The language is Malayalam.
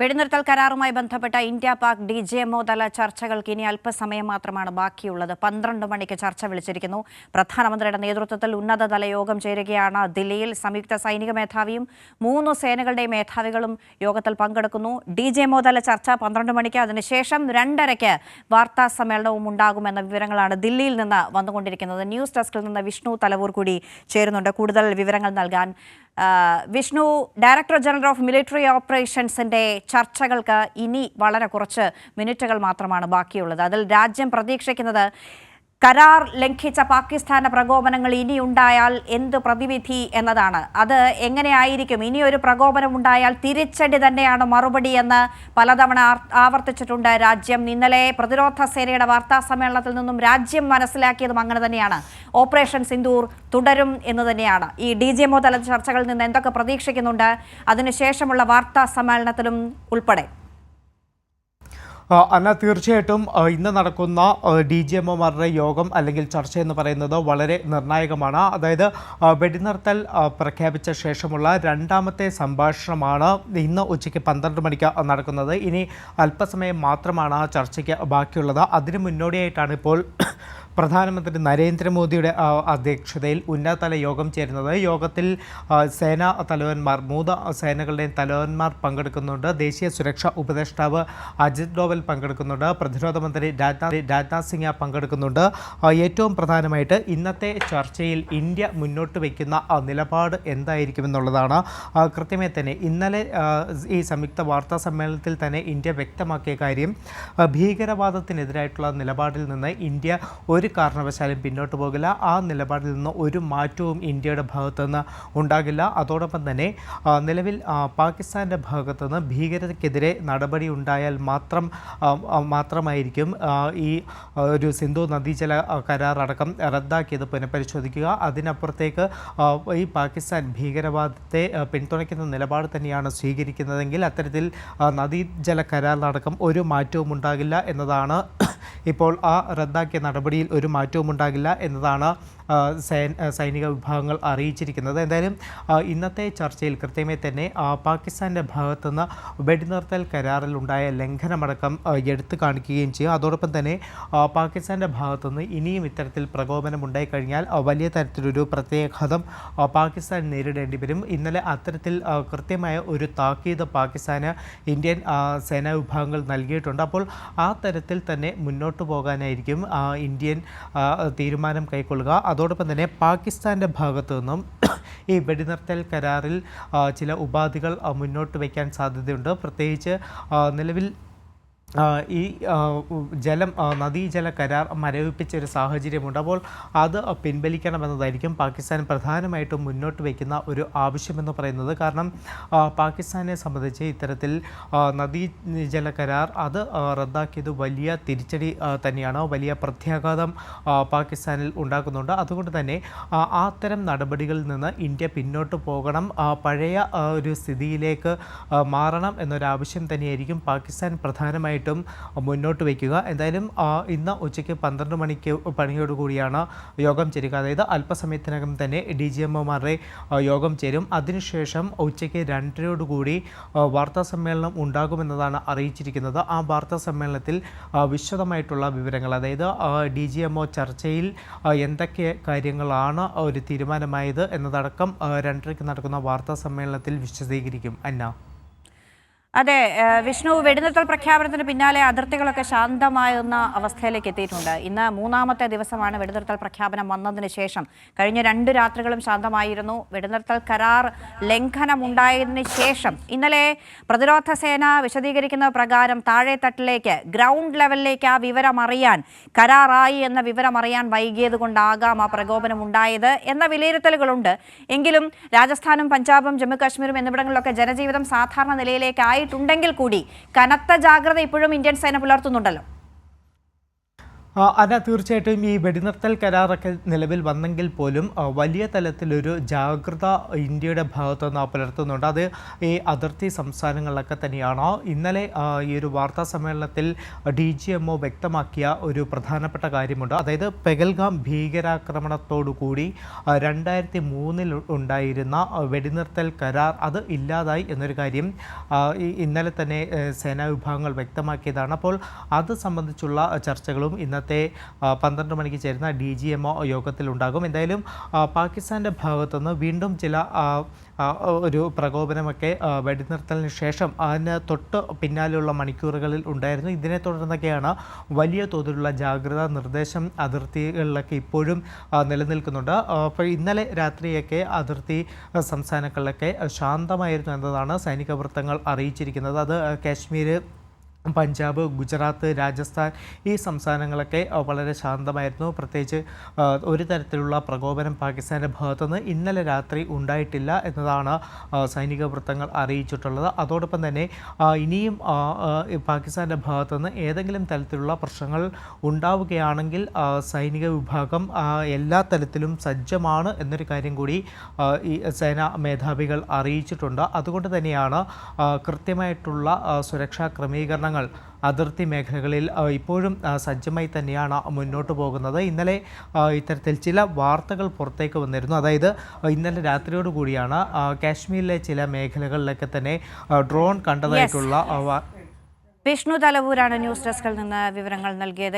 വെടിനിർത്തൽ കരാറുമായി ബന്ധപ്പെട്ട India Pak D G MO തല ചർച്ചകൾക്ക് ഇനി അല്പസമയം മാത്രമാണ് ബാക്കിയുള്ളത്. പന്ത്രണ്ട് മണിക്ക് ചർച്ച വിളിച്ചിരിക്കുന്നു. പ്രധാനമന്ത്രിയുടെ നേതൃത്വത്തിൽ ഉന്നതതല യോഗം ചേരുകയാണ്. ദില്ലിയിൽ സംയുക്ത സൈനിക മേധാവിയും മൂന്ന് സേനകളുടെ മേധാവികളും യോഗത്തിൽ പങ്കെടുക്കുന്നു. ഡി ജി എംഒ തല ചർച്ച പന്ത്രണ്ട് മണിക്ക്. അതിനുശേഷം രണ്ടരയ്ക്ക് വാർത്താ സമ്മേളനവും ഉണ്ടാകുമെന്ന വിവരങ്ങളാണ് ദില്ലിയിൽ നിന്ന് വന്നുകൊണ്ടിരിക്കുന്നത്. ന്യൂസ് ഡെസ്കിൽ നിന്ന് വിഷ്ണു തലവൂർ കൂടി ചേരുന്നുണ്ട്. കൂടുതൽ വിവരങ്ങൾ നൽകാൻ Vishnu director general of military ഓപ്പറേഷൻസിന്റെ ചർച്ചകൾക്ക് ഇനി വളരെ കുറച്ച് മിനിറ്റുകൾ മാത്രമാണ് ബാക്കിയുള്ളത്. അതിൽ രാജ്യം പ്രതീക്ഷിക്കുന്നത് കരാർ ലംഘിച്ച പാകിസ്ഥാന്റെ പ്രകോപനങ്ങൾ ഇനി ഉണ്ടായാൽ എന്ത് പ്രതിവിധി എന്നതാണ്. അത് എങ്ങനെയായിരിക്കും? ഇനിയൊരു പ്രകോപനം ഉണ്ടായാൽ തിരിച്ചടി തന്നെയാണ് മറുപടി എന്ന് പലതവണ ആവർത്തിച്ചിട്ടുണ്ട് രാജ്യം. ഇന്നലെ പ്രതിരോധ സേനയുടെ വാർത്താ സമ്മേളനത്തിൽ നിന്നും രാജ്യം മനസ്സിലാക്കിയതും അങ്ങനെ തന്നെയാണ്. ഓപ്പറേഷൻ സിന്ദൂർ തുടരും എന്ന് തന്നെയാണ്. ഈ ഡി ജി എംഒ തല ചർച്ചകളിൽ നിന്ന് എന്തൊക്കെ പ്രതീക്ഷിക്കുന്നുണ്ട്? അതിനുശേഷമുള്ള വാർത്താ സമ്മേളനത്തിലും ഉൾപ്പെടെ. അന്ന തീർച്ചയായിട്ടും ഇന്ന് നടക്കുന്ന ഡി ജി എംഒമാരുടെ യോഗം അല്ലെങ്കിൽ ചർച്ച എന്ന് പറയുന്നത് വളരെ നിർണായകമാണ്. അതായത് വെടിനിർത്തൽ പ്രഖ്യാപിച്ച ശേഷമുള്ള രണ്ടാമത്തെ സംഭാഷണമാണ് ഇന്ന് ഉച്ചയ്ക്ക് പന്ത്രണ്ട് മണിക്ക് നടക്കുന്നത്. ഇനി അല്പസമയം മാത്രമാണ് ചർച്ചയ്ക്ക് ബാക്കിയുള്ളത്. അതിന് മുന്നോടിയായിട്ടാണ് ഇപ്പോൾ പ്രധാനമന്ത്രി നരേന്ദ്രമോദിയുടെ അധ്യക്ഷതയിൽ ഉന്നതതല യോഗം ചേരുന്നത്. യോഗത്തിൽ സേനാ തലവന്മാർ മൂന്ന് സേനകളുടെയും തലവന്മാർ പങ്കെടുക്കുന്നുണ്ട്. ദേശീയ സുരക്ഷാ ഉപദേഷ്ടാവ് അജിത് ഡോവൽ പങ്കെടുക്കുന്നുണ്ട്. പ്രതിരോധ മന്ത്രി രാജ്നാഥ് രാജ്നാഥ് സിംഗ് പങ്കെടുക്കുന്നുണ്ട്. ഏറ്റവും പ്രധാനമായിട്ട് ഇന്നത്തെ ചർച്ചയിൽ ഇന്ത്യ മുന്നോട്ട് വയ്ക്കുന്ന നിലപാട് എന്തായിരിക്കുമെന്നുള്ളതാണ്. കൃത്യമായി തന്നെ ഇന്നലെ ഈ സംയുക്ത വാർത്താ സമ്മേളനത്തിൽ തന്നെ ഇന്ത്യ വ്യക്തമാക്കിയ കാര്യം ഭീകരവാദത്തിനെതിരായിട്ടുള്ള നിലപാടിൽ നിന്ന് ഇന്ത്യ ഒരു കാരണവശാലും പിന്നോട്ട് പോകില്ല. ആ നിലപാടിൽ നിന്ന് ഒരു മാറ്റവും ഇന്ത്യയുടെ ഭാഗത്തു നിന്ന് ഉണ്ടാകില്ല. അതോടൊപ്പം തന്നെ നിലവിൽ പാകിസ്ഥാന്റെ ഭാഗത്തു നിന്ന് ഭീകരതയ്ക്കെതിരെ നടപടി ഉണ്ടായാൽ മാത്രം മാത്രമായിരിക്കും ഈ ഒരു സിന്ധു നദീജല കരാർ അടക്കം റദ്ദാക്കിയത് പുനഃപരിശോധിക്കുക. അതിനപ്പുറത്തേക്ക് ഈ പാകിസ്ഥാൻ ഭീകരവാദത്തെ പിന്തുണയ്ക്കുന്ന നിലപാട് തന്നെയാണ് സ്വീകരിക്കുന്നതെങ്കിൽ അത്തരത്തിൽ നദീജല കരാറിലടക്കം ഒരു മാറ്റവും ഉണ്ടാകില്ല എന്നതാണ് ഇപ്പോൾ ആ റദ്ദാക്കിയ നടപടിയിൽ ഒരു മാറ്റവും ഉണ്ടാകില്ല എന്നതാണ് സൈനിക വിഭാഗങ്ങൾ അറിയിച്ചിരിക്കുന്നത്. എന്തായാലും ഇന്നത്തെ ചർച്ചയിൽ കൃത്യമായി തന്നെ പാകിസ്ഥാന്റെ ഭാഗത്തുനിന്ന് വെടിനിർത്തൽ കരാറിൽ ഉണ്ടായ ലംഘനമടക്കം എടുത്തു കാണിക്കുകയും ചെയ്യും. അതോടൊപ്പം തന്നെ പാകിസ്ഥാന്റെ ഭാഗത്തുനിന്ന് ഇനിയും ഇത്തരത്തിൽ പ്രകോപനം ഉണ്ടായിക്കഴിഞ്ഞാൽ വലിയ തരത്തിലൊരു പ്രത്യാഘാതം പാകിസ്ഥാൻ നേരിടേണ്ടി വരും. ഇന്നലെ അത്തരത്തിൽ കൃത്യമായ ഒരു താക്കീത് പാകിസ്ഥാന് ഇന്ത്യൻ സേനാ വിഭാഗങ്ങൾ നൽകിയിട്ടുണ്ട്. അപ്പോൾ ആ തരത്തിൽ തന്നെ മുന്നോട്ട് പോകാനായിരിക്കും ഇന്ത്യൻ തീരുമാനം കൈക്കൊള്ളുക. അതോടൊപ്പം തന്നെ പാകിസ്ഥാന്റെ ഭാഗത്തു നിന്നും ഈ വെടിനിർത്തൽ കരാറിൽ ചില ഉപാധികൾ മുന്നോട്ട് വയ്ക്കാൻ സാധ്യതയുണ്ട്. പ്രത്യേകിച്ച് നിലവിൽ ഈ ജലം നദീജല കരാർ മരവിപ്പിച്ച ഒരു സാഹചര്യമുണ്ട്. അപ്പോൾ അത് പിൻവലിക്കണമെന്നതായിരിക്കും പാകിസ്ഥാൻ പ്രധാനമായിട്ടും മുന്നോട്ട് വയ്ക്കുന്ന ഒരു ആവശ്യമെന്ന് പറയുന്നത്. കാരണം പാകിസ്ഥാനെ സംബന്ധിച്ച് ഇത്തരത്തിൽ നദീജല കരാർ അത് റദ്ദാക്കിയത് വലിയ തിരിച്ചടി തന്നെയാണ്. വലിയ പ്രത്യാഘാതം പാകിസ്ഥാനിൽ ഉണ്ടാക്കുന്നുണ്ട്. അതുകൊണ്ട് തന്നെ അത്തരം നടപടികളിൽ നിന്ന് ഇന്ത്യ പിന്നോട്ട് പോകണം. പഴയ ഒരു സ്ഥിതിയിലേക്ക് മാറണം എന്നൊരാവശ്യം തന്നെയായിരിക്കും പാകിസ്ഥാൻ പ്രധാനമായിട്ടും മുന്നോട്ട് വയ്ക്കുക. എന്തായാലും ഇന്ന് ഉച്ചയ്ക്ക് പന്ത്രണ്ട് മണിക്ക് പണിയോടുകൂടിയാണ് യോഗം ചേരുക. അതായത് അല്പസമയത്തിനകം തന്നെ ഡി ജി എംഒമാരുടെ യോഗം ചേരും. അതിനുശേഷം ഉച്ചയ്ക്ക് രണ്ടരയോടുകൂടി വാർത്താ സമ്മേളനം ഉണ്ടാകുമെന്നതാണ് അറിയിച്ചിരിക്കുന്നത്. ആ വാർത്താ സമ്മേളനത്തിൽ വിശദമായിട്ടുള്ള വിവരങ്ങൾ അതായത് ഡി ജി എം ഒ ചർച്ചയിൽ എന്തൊക്കെ കാര്യങ്ങളാണ് ഒരു തീരുമാനമായത് എന്നതടക്കം രണ്ടരയ്ക്ക് നടക്കുന്ന വാർത്താ സമ്മേളനത്തിൽ വിശദീകരിക്കും. അന്ന. അതെ വിഷ്ണു വെടിനിർത്തൽ പ്രഖ്യാപനത്തിന് പിന്നാലെ അതിർത്തികളൊക്കെ ശാന്തമായിരുന്ന അവസ്ഥയിലേക്ക് എത്തിയിട്ടുണ്ട്. ഇന്ന് മൂന്നാമത്തെ ദിവസമാണ് വെടിനിർത്തൽ പ്രഖ്യാപനം വന്നതിന് ശേഷം. കഴിഞ്ഞ രണ്ട് രാത്രികളും ശാന്തമായിരുന്നു. വെടിനിർത്തൽ കരാർ ലംഘനം ഉണ്ടായതിനു ശേഷം ഇന്നലെ പ്രതിരോധ സേന വിശദീകരിക്കുന്ന പ്രകാരം താഴെത്തട്ടിലേക്ക് ഗ്രൗണ്ട് ലെവലിലേക്ക് ആ വിവരം അറിയാൻ കരാറായി എന്ന വിവരം അറിയാൻ വൈകിയത് കൊണ്ടാകാം ആ പ്രകോപനം ഉണ്ടായത് എന്ന വിലയിരുത്തലുകളുണ്ട്. എങ്കിലും രാജസ്ഥാനും പഞ്ചാബും ജമ്മു കാശ്മീരും എന്നിവിടങ്ങളിലൊക്കെ ജനജീവിതം സാധാരണ നിലയിലേക്ക് ആയിട്ടുണ്ടെങ്കിൽ കൂടി കനത്ത ജാഗ്രത ഇപ്പോഴും ഇന്ത്യൻ സേന പുലർത്തുന്നുണ്ടല്ലോ. അല്ല തീർച്ചയായിട്ടും ഈ വെടിനിർത്തൽ കരാറൊക്കെ നിലവിൽ വന്നെങ്കിൽ പോലും വലിയ തലത്തിലൊരു ജാഗ്രത ഇന്ത്യയുടെ ഭാഗത്തുനിന്ന് പുലർത്തുന്നുണ്ട്. അത് ഈ അതിർത്തി സംസ്ഥാനങ്ങളിലൊക്കെ തന്നെയാണ്. ഇന്നലെ ഈ ഒരു വാർത്താ സമ്മേളനത്തിൽ ഡി ജി എം വ്യക്തമാക്കിയ ഒരു പ്രധാനപ്പെട്ട കാര്യമുണ്ട്. അതായത് പെഗൽഗാം ഭീകരാക്രമണത്തോടു കൂടി ആ, രണ്ടായിരത്തി മൂന്നിൽ ഉണ്ടായിരുന്ന വെടിനിർത്തൽ കരാർ അത് ഇല്ലാതായി എന്നൊരു കാര്യം ഇന്നലെ തന്നെ സേനാ വിഭാഗങ്ങൾ വ്യക്തമാക്കിയതാണ്. അപ്പോൾ അത് സംബന്ധിച്ചുള്ള ചർച്ചകളും ഇന്നത്തെ ആ, പന്ത്രണ്ട് മണിക്ക് ചേരുന്ന ഡി ജി എം ഒ യോഗത്തിലുണ്ടാകും. എന്തായാലും പാകിസ്ഥാന്റെ ഭാഗത്തുനിന്ന് വീണ്ടും ചില ഒരു പ്രകോപനമൊക്കെ വെടിനിർത്തലിന് ശേഷം അതിന് തൊട്ട് പിന്നാലെയുള്ള മണിക്കൂറുകളിൽ ഉണ്ടായിരുന്നു. ഇതിനെ തുടർന്നൊക്കെയാണ് വലിയ തോതിലുള്ള ജാഗ്രതാ നിർദ്ദേശം അതിർത്തികളിലൊക്കെ ഇപ്പോഴും നിലനിൽക്കുന്നുണ്ട്. അപ്പോൾ ഇന്നലെ രാത്രിയൊക്കെ അതിർത്തി സംസ്ഥാനങ്ങളിലൊക്കെ ശാന്തമായിരുന്നു എന്നതാണ് സൈനിക വൃത്തങ്ങൾ അറിയിച്ചിരിക്കുന്നത്. അത് കാശ്മീർ പഞ്ചാബ് ഗുജറാത്ത് രാജസ്ഥാൻ ഈ സംസ്ഥാനങ്ങളൊക്കെ വളരെ ശാന്തമായിരുന്നു. പ്രത്യേകിച്ച് ഒരു തരത്തിലുള്ള പ്രകോപനം പാകിസ്ഥാന്റെ ഭാഗത്തുനിന്ന് ഇന്നലെ രാത്രി ഉണ്ടായിട്ടില്ല എന്നതാണ് സൈനിക വൃത്തങ്ങൾ അറിയിച്ചിട്ടുള്ളത്. അതോടൊപ്പം തന്നെ ഇനിയും പാകിസ്ഥാന്റെ ഭാഗത്തുനിന്ന് ഏതെങ്കിലും തരത്തിലുള്ള പ്രശ്നങ്ങൾ ഉണ്ടാവുകയാണെങ്കിൽ സൈനിക വിഭാഗം എല്ലാ തലത്തിലും സജ്ജമാണ് എന്നൊരു കാര്യം കൂടി ഈ സേനാ മേധാവികൾ അറിയിച്ചിട്ടുണ്ട്. അതുകൊണ്ട് തന്നെയാണ് കൃത്യമായിട്ടുള്ള സുരക്ഷാ ക്രമീകരണങ്ങൾ അതിർത്തി മേഖലകളിൽ ഇപ്പോഴും സജ്ജമായി തന്നെയാണ് മുന്നോട്ട് പോകുന്നത്. ഇന്നലെ ഇത്തരത്തിൽ ചില വാർത്തകൾ പുറത്തേക്ക് വന്നിരുന്നു. അതായത് ഇന്നലെ രാത്രിയോട് കൂടിയാണ് കാശ്മീരിലെ ചില മേഖലകളിലൊക്കെ തന്നെ ഡ്രോൺ കണ്ടതായിട്ടുള്ള വിഷ്ണു തലവൂരാണ് ന്യൂസ് ഡെസ്കിൽ നിന്ന് വിവരങ്ങൾ നൽകിയത്.